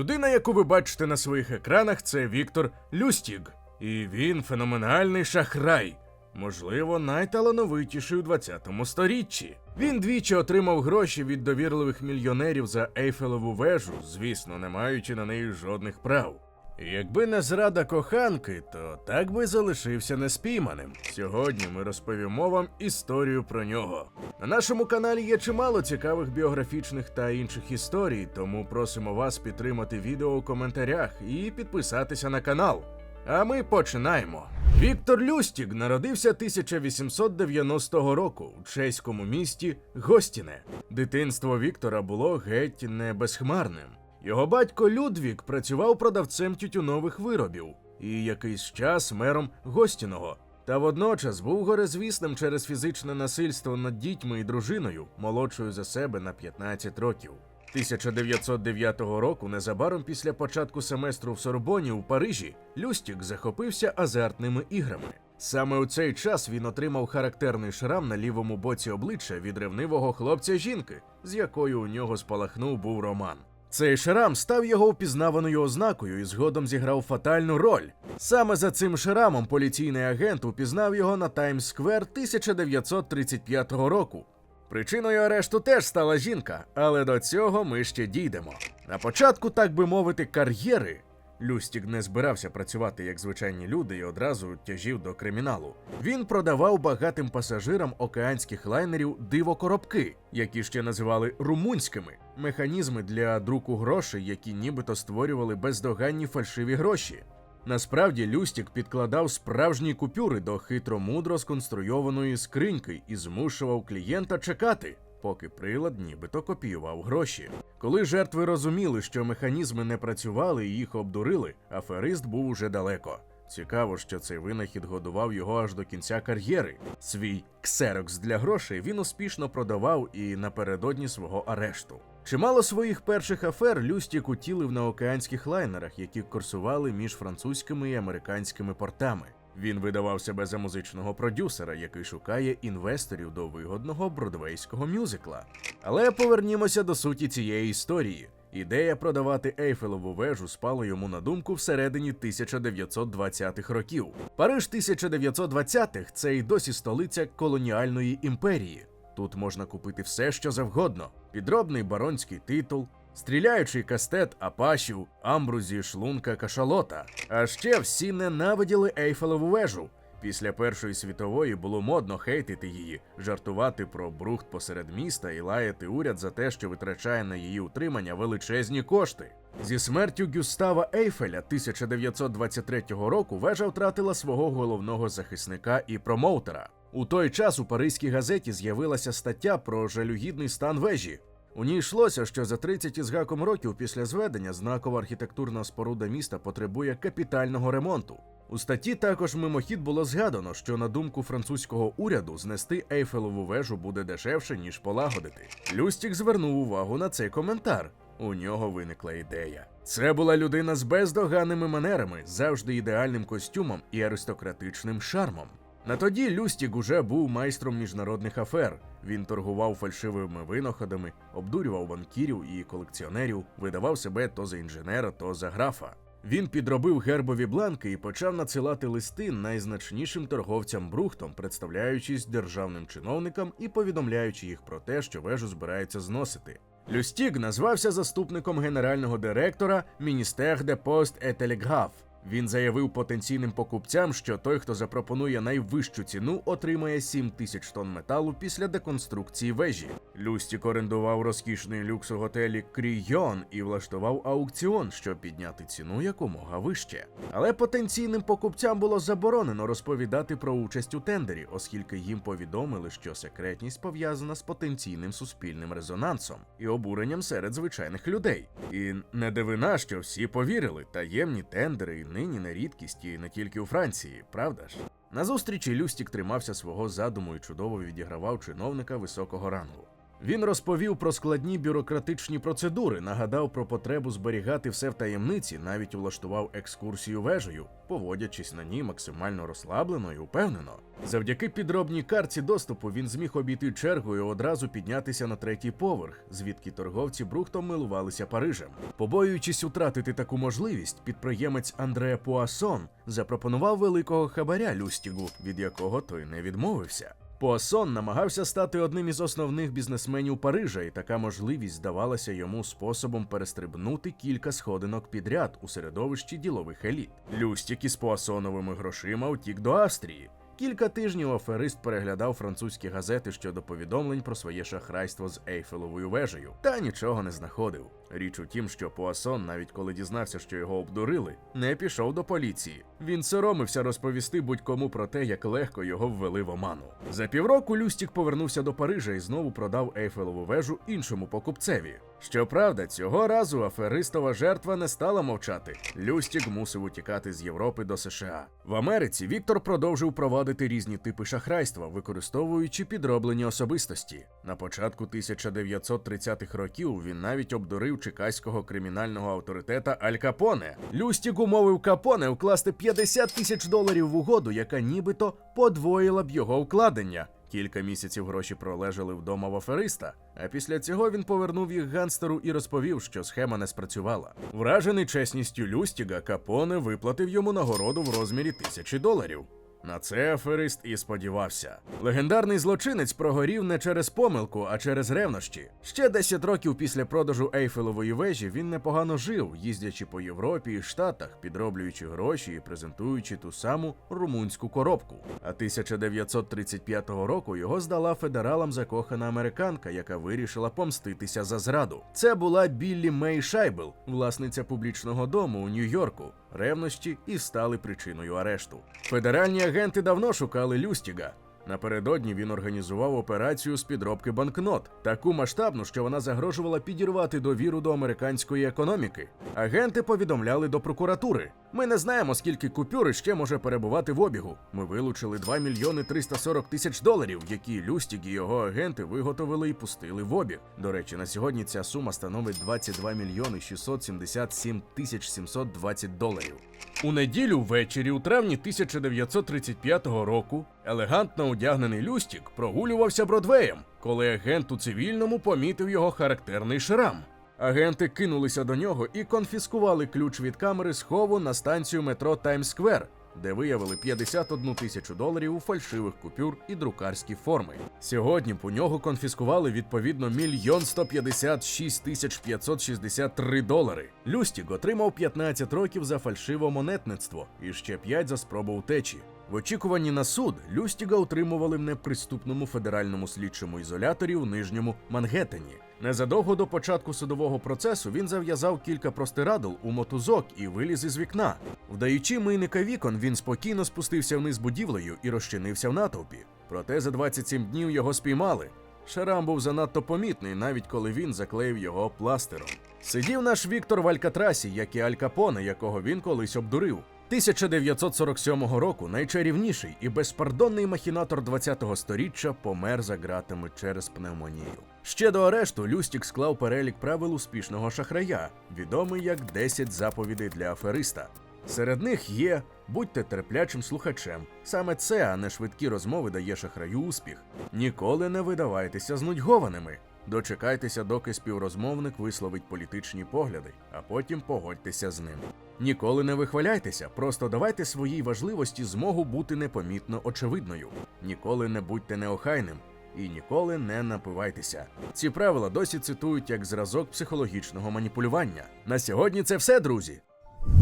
Людина, яку ви бачите на своїх екранах, це Віктор Люстіг. І він феноменальний шахрай. Можливо, найталановитіший у 20 сторіччі. Він двічі отримав гроші від довірливих мільйонерів за Ейфелеву вежу, звісно, не маючи на неї жодних прав. Якби не зрада коханки, то так би залишився неспійманим. Сьогодні ми розповімо вам історію про нього. На нашому каналі є чимало цікавих біографічних та інших історій, тому просимо вас підтримати відео у коментарях і підписатися на канал. А ми починаємо. Віктор Люстік народився 1890 року у чеському місті Гостіне. Дитинство Віктора було геть не безхмарним. Його батько Людвік працював продавцем тютюнових виробів і якийсь час мером Гостіного. Та водночас був горизвісним через фізичне насильство над дітьми і дружиною, молодшою за себе на 15 років. 1909 року, незабаром після початку семестру в Сорбоні у Парижі, Люстік захопився азартними іграми. Саме у цей час він отримав характерний шрам на лівому боці обличчя від ревнивого хлопця жінки, з якою у нього спалахнув був роман. Цей шрам став його впізнаваною ознакою і згодом зіграв фатальну роль. Саме за цим шрамом поліційний агент упізнав його на Таймс-сквер 1935 року. Причиною арешту теж стала жінка, але до цього ми ще дійдемо. На початку, так би мовити, кар'єри. Люстік не збирався працювати як звичайні люди і одразу тяжів до криміналу. Він продавав багатим пасажирам океанських лайнерів дивокоробки, які ще називали румунськими механізми для друку грошей, які нібито створювали бездоганні фальшиві гроші. Насправді Люстік підкладав справжні купюри до хитро-мудро сконструйованої скриньки і змушував клієнта чекати, поки прилад нібито копіював гроші. Коли жертви розуміли, що механізми не працювали і їх обдурили, аферист був уже далеко. Цікаво, що цей винахід годував його аж до кінця кар'єри. Свій ксерокс для грошей він успішно продавав і напередодні свого арешту. Чимало своїх перших афер Люстік утілив на океанських лайнерах, які курсували між французькими і американськими портами. Він видавав себе за музичного продюсера, який шукає інвесторів до вигодного бродвейського мюзикла. Але повернімося до суті цієї історії. Ідея продавати Ейфелеву вежу спала йому на думку всередині 1920-х років. Париж 1920-х – це й досі столиця колоніальної імперії. Тут можна купити все, що завгодно: підробний баронський титул, стріляючий кастет апашів, амбрузі, шлунка, кашалота. А ще всі ненавиділи Ейфелеву вежу. Після Першої світової було модно хейтити її, жартувати про брухт посеред міста і лаяти уряд за те, що витрачає на її утримання величезні кошти. Зі смертю Гюстава Ейфеля 1923 року вежа втратила свого головного захисника і промоутера. У той час у паризькій газеті з'явилася стаття про жалюгідний стан вежі. У ній йшлося, що за 30 із гаком років після зведення знакова архітектурна споруда міста потребує капітального ремонту. У статті також мимохід було згадано, що на думку французького уряду знести Ейфелеву вежу буде дешевше, ніж полагодити. Люстік звернув увагу на цей коментар. У нього виникла ідея. Це була людина з бездоганними манерами, завжди ідеальним костюмом і аристократичним шармом. На тоді Люстік уже був майстром міжнародних афер. Він торгував фальшивими винаходами, обдурював банкірів і колекціонерів, видавав себе то за інженера, то за графа. Він підробив гербові бланки і почав надсилати листи найзначнішим торговцям брухтом, представляючись державним чиновникам і повідомляючи їх про те, що вежу збирається зносити. Люстіг назвався заступником генерального директора Міністер де Пост et Телеграф. Він заявив потенційним покупцям, що той, хто запропонує найвищу ціну, отримає 7 тисяч тонн металу після деконструкції вежі. Люстік орендував розкішний люкс у готелі Крійон і влаштував аукціон, щоб підняти ціну якомога вище. Але потенційним покупцям було заборонено розповідати про участь у тендері, оскільки їм повідомили, що секретність пов'язана з потенційним суспільним резонансом і обуренням серед звичайних людей. І не дивина, що всі повірили, таємні тендери нині не рідкість і не тільки у Франції, правда ж? На зустрічі Люстік тримався свого задуму і чудово відігравав чиновника високого рангу. Він розповів про складні бюрократичні процедури, нагадав про потребу зберігати все в таємниці, навіть влаштував екскурсію вежею, поводячись на ній максимально розслаблено і упевнено. Завдяки підробній карті доступу він зміг обійти чергу і одразу піднятися на третій поверх, звідки торговці брухтом милувалися Парижем. Побоюючись втратити таку можливість, підприємець Андре Пуасон запропонував великого хабаря Люстігу, від якого той не відмовився. Пуасон намагався стати одним із основних бізнесменів Парижа, і така можливість здавалася йому способом перестрибнути кілька сходинок підряд у середовищі ділових еліт. Люстік із Пуасоновими грошима втік до Австрії. Кілька тижнів аферист переглядав французькі газети щодо повідомлень про своє шахрайство з Ейфелевою вежею, та нічого не знаходив. Річ у тім, що Пуасон, навіть коли дізнався, що його обдурили, не пішов до поліції. Він соромився розповісти будь-кому про те, як легко його ввели в оману. За півроку Люстік повернувся до Парижа і знову продав Ейфелеву вежу іншому покупцеві. Щоправда, цього разу аферистова жертва не стала мовчати. Люстік мусив утікати з Європи до США. В Америці Віктор продовжив провадити різні типи шахрайства, використовуючи підроблені особистості. На початку 1930-х років він навіть обдурив чекаського кримінального авторитета Аль Капоне. Люстік умовив Капоне вкласти 50 тисяч доларів в угоду, яка нібито подвоїла б його вкладення. Кілька місяців гроші пролежали вдома в афериста, а після цього він повернув їх ганстеру і розповів, що схема не спрацювала. Вражений чесністю Люстіга, Капоне виплатив йому нагороду в розмірі тисячі доларів. На це аферист і сподівався. Легендарний злочинець прогорів не через помилку, а через ревнощі. Ще 10 років після продажу Ейфелевої вежі він непогано жив, їздячи по Європі і Штатах, підроблюючи гроші і презентуючи ту саму румунську коробку. А 1935 року його здала федералам закохана американка, яка вирішила помститися за зраду. Це була Біллі Мей Шайбел, власниця публічного дому у Нью-Йорку. Ревнощі і стали причиною арешту. Федеральні агенти давно шукали Люстіга. Напередодні він організував операцію з підробки банкнот, таку масштабну, що вона загрожувала підірвати довіру до американської економіки. Агенти повідомляли до прокуратури: ми не знаємо, скільки купюр ще може перебувати в обігу. Ми вилучили 2 мільйони 340 тисяч доларів, які Люстіг і його агенти виготовили і пустили в обіг. До речі, на сьогодні ця сума становить 22 мільйони 677 тисяч 720 доларів. У неділю ввечері, у травні 1935 року, елегантно одягнений Люстік прогулювався Бродвеєм, коли агент у цивільному помітив його характерний шрам. Агенти кинулися до нього і конфіскували ключ від камери схову на станцію метро Таймс-сквер, де виявили 51 тисячу доларів у фальшивих купюр і друкарські форми. Сьогодні у нього конфіскували відповідно мільйон 156 тисяч 563 долари. Люстік отримав 15 років за фальшивомонетництво і ще 5 за спробу утечі. В очікуванні на суд Люстіга утримували в неприступному федеральному слідчому ізоляторі у нижньому Мангеттені. Незадовго до початку судового процесу він зав'язав кілька простирадл у мотузок і виліз із вікна. Вдаючи мийника вікон, він спокійно спустився вниз будівлею і розчинився в натовпі. Проте за 27 днів його спіймали. Шарам був занадто помітний, навіть коли він заклеїв його пластером. Сидів наш Віктор в Алькатрасі, як і Аль Капоне, якого він колись обдурив. 1947 року найчарівніший і безпардонний махінатор 20-го сторіччя помер за ґратами через пневмонію. Ще до арешту Люстік склав перелік правил успішного шахрая, відомий як 10 заповідей для афериста. Серед них є будьте терплячим слухачем. Саме це, а не швидкі розмови, дає шахраю успіх. Ніколи не видавайтеся знудьгованими. Дочекайтеся, доки співрозмовник висловить політичні погляди, а потім погодьтеся з ним. Ніколи не вихваляйтеся, просто давайте своїй важливості змогу бути непомітно очевидною. Ніколи не будьте неохайним і ніколи не напивайтеся. Ці правила досі цитують як зразок психологічного маніпулювання. На сьогодні це все, друзі.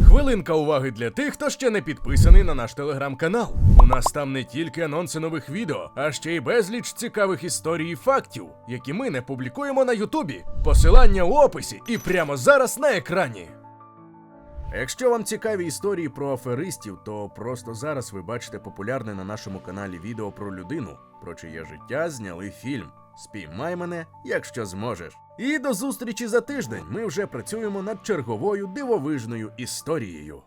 Хвилинка уваги для тих, хто ще не підписаний на наш телеграм-канал. У нас там не тільки анонси нових відео, а ще й безліч цікавих історій і фактів, які ми не публікуємо на Ютубі. Посилання у описі і прямо зараз на екрані. Якщо вам цікаві історії про аферистів, то просто зараз ви бачите популярне на нашому каналі відео про людину, про чиє життя зняли фільм. Спіймай мене, якщо зможеш. І до зустрічі за тиждень. Ми вже працюємо над черговою дивовижною історією.